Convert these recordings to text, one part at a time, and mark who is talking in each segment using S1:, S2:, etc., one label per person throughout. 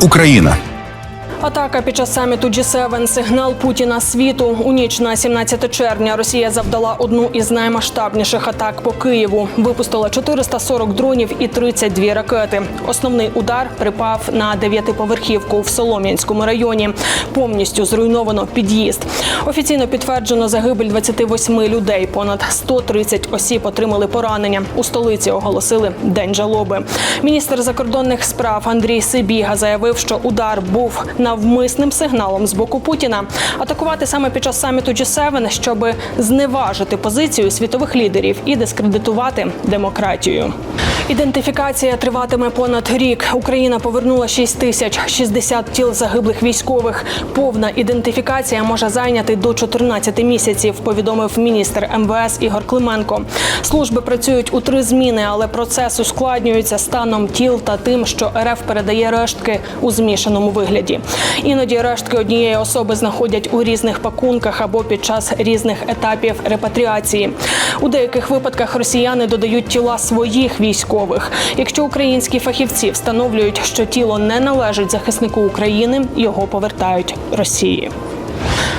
S1: Україна.
S2: Атака під час саміту G7 – сигнал Путіна світу. У ніч на 17 червня Росія завдала одну із наймасштабніших атак по Києву. Випустила 440 дронів і 32 ракети. Основний удар припав на дев'ятиповерхівку в Солом'янському районі. Повністю зруйновано під'їзд. Офіційно підтверджено загибель 28 людей. Понад 130 осіб отримали поранення. У столиці оголосили день жалоби. Міністр закордонних справ Андрій Сибіга заявив, що удар був навмисним сигналом з боку Путіна атакувати саме під час саміту G7, щоб зневажити позицію світових лідерів і дискредитувати демократію. Ідентифікація триватиме понад рік. Україна повернула 6 тисяч 60 тіл загиблих військових. Повна ідентифікація може зайняти до 14 місяців. Повідомив міністр МВС Ігор Клименко. Служби працюють у три зміни, але процес ускладнюється станом тіл та тим, що РФ передає рештки у змішаному вигляді. Іноді рештки однієї особи знаходять у різних пакунках або під час різних етапів репатріації. У деяких випадках росіяни додають тіла своїх військових. Якщо українські фахівці встановлюють, що тіло не належить захиснику України, його повертають Росії.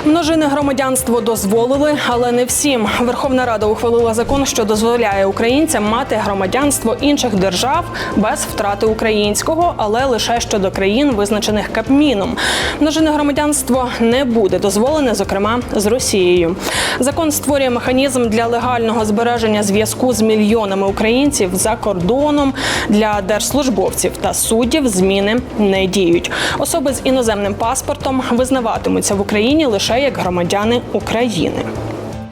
S2: Множине громадянство дозволили, але не всім. Верховна Рада ухвалила закон, що дозволяє українцям мати громадянство інших держав без втрати українського, але лише щодо країн, визначених Кабміном. Множине громадянство не буде дозволене, зокрема з Росією. Закон створює механізм для легального збереження зв'язку з мільйонами українців за кордоном для держслужбовців та суддів. Зміни не діють. Особи з іноземним паспортом визнаватимуться в Україні лише як громадяни України.